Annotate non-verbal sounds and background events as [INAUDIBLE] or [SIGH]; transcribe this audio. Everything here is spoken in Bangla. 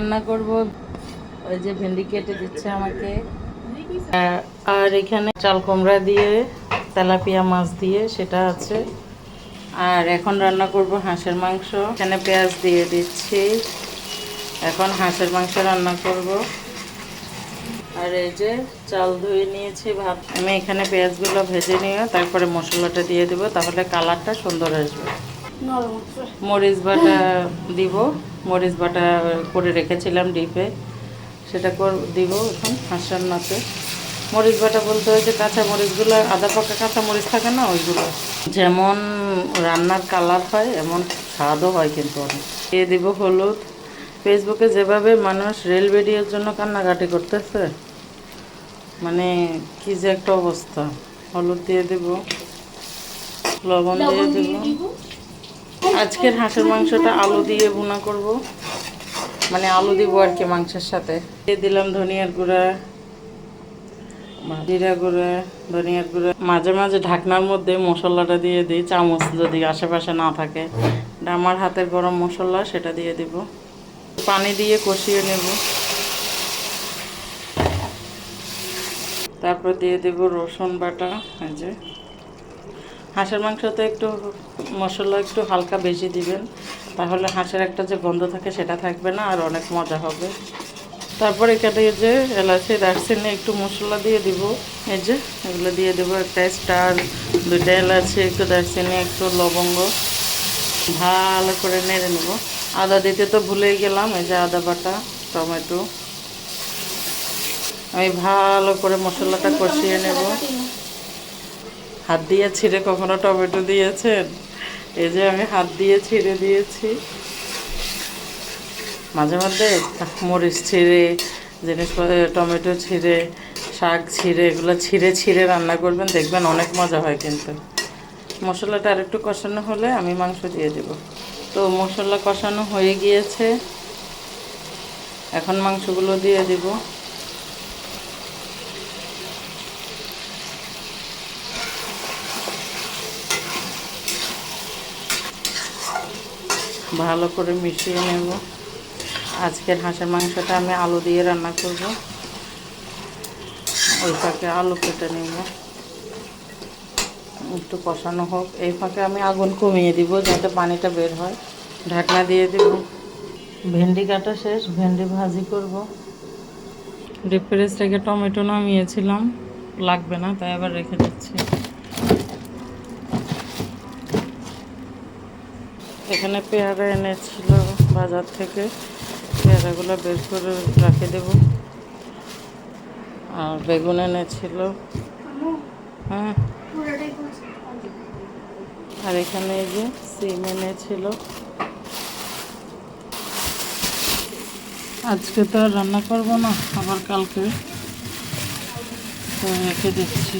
রান্না করব। ওই যে ভেন্ডি কেটে দিচ্ছে আমাকে। আর এখানে চাল কুমড়া দিয়ে, তেলাপিয়া মাছ দিয়ে সেটা আছে। আর এখন রান্না করব হাঁসের মাংস। এখানে পেঁয়াজ দিয়ে দিচ্ছি। এখন হাঁসের মাংস রান্না করব। আর এই যে চাল ধুয়ে নিয়েছি, ভাত। আমি এখানে পেঁয়াজগুলো ভেজে নিয়ে তারপরে মশলাটা দিয়ে দেবো, তাহলে কালারটা সুন্দর আসবে। মরিচ [LAUGHS] বাটা দিব মরিচ বাটা করে রেখেছিলাম ডিপে। সেটা কর দিব এখন হাঁস রান্নাতে মরিচ বাটা বলতে হয়েছে কাঁচা মরিচগুলো আদা পাকা কাঁচা মরিচ থাকে না ওইগুলো? যেমন রান্নার কালার হয় এমন স্বাদও হয় কিন্তু অনেক। দিয়ে দিব হলুদ। ফেসবুকে যেভাবে মানুষ রেল ভিডিওর জন্য কান্নাকাটি করতেছে মানে কি যে একটা অবস্থা। হলুদ দিয়ে দেব লবণ দিয়ে দেব। আজকের হাঁসের মাংসটা আলু দিয়ে ভুনা করব। মানে আলু দিব আর কি মাংসের সাথে। দিয়ে দিলাম ধনিয়ার গুঁড়া, জিরা গুঁড়া, ধনিয়ার গুঁড়া। মাঝে মাঝে ঢাকনার মধ্যে মশলাটা দিয়ে দিই, চামচ যদি আশেপাশে না থাকে। আমার হাতের গরম মশলা, সেটা দিয়ে দিব। পানি দিয়ে কষিয়ে নেব। তারপর দিয়ে দেব রসুন বাটা, এই যে। হাঁসের মাংসতে একটু মশলা একটু হালকা বেশি দিবেন, তাহলে হাঁসের একটা যে গন্ধ থাকে সেটা থাকবে না আর অনেক মজা হবে। তারপর এখানে যে এলাচি, দারচিনি একটু মশলা দিয়ে দিব, এই যে এগুলো দিয়ে দেবো একটা স্টার, দুইটা এলাচি, একটু দারচিনি, একটু লবঙ্গ, ভালো করে নেড়ে নেব। আদা দিতে তো ভুলেই গেলাম, এই যে আদা বাটা, টমেটো। আমি ভালো করে মশলাটা কষিয়ে নেব। হাত দিয়ে ছিঁড়ে কখনো টমেটো দিয়েছেন? এই যে আমি হাত দিয়ে ছিঁড়ে দিয়েছি। মাঝে মধ্যে মরিচ ছিঁড়ে, জিনিসপত্র, টমেটো ছিঁড়ে, শাক ছিঁড়ে, এগুলো ছিঁড়ে ছিঁড়ে রান্না করবেন, দেখবেন অনেক মজা হয় কিন্তু। মশলাটা আরেকটু কষানো হলে আমি মাংস দিয়ে দেব। তো মশলা কষানো হয়ে গিয়েছে। এখন মাংসগুলো দিয়ে দিব। ভালো করে মিশিয়ে নেব। আজকের হাঁসের মাংসটা আমি আলু দিয়ে রান্না করব। ওই ফাঁকে আলু কেটে নেব। একটু কষানো হোক। এই ফাঁকে আমি আগুন কমিয়ে দিব যাতে পানিটা বের হয়। ঢাকনা দিয়ে দেব। ভেন্ডি কাটা শেষ। ভেন্ডি ভাজি করব। ডিপ থেকে টমেটো নামিয়েছিলাম। লাগবে না, তাই আবার রেখে দিচ্ছি। এখানে পেয়ারা এনেছিল বাজার থেকে। পেয়ারাগুলো বের করে রাখে দেব। আর বেগুন এনেছিল। হ্যাঁ। আর এখানে এই যে সিম এনেছিল। আজকে তো আর রান্না করব না, আবার কালকে। তো রেখে দিচ্ছি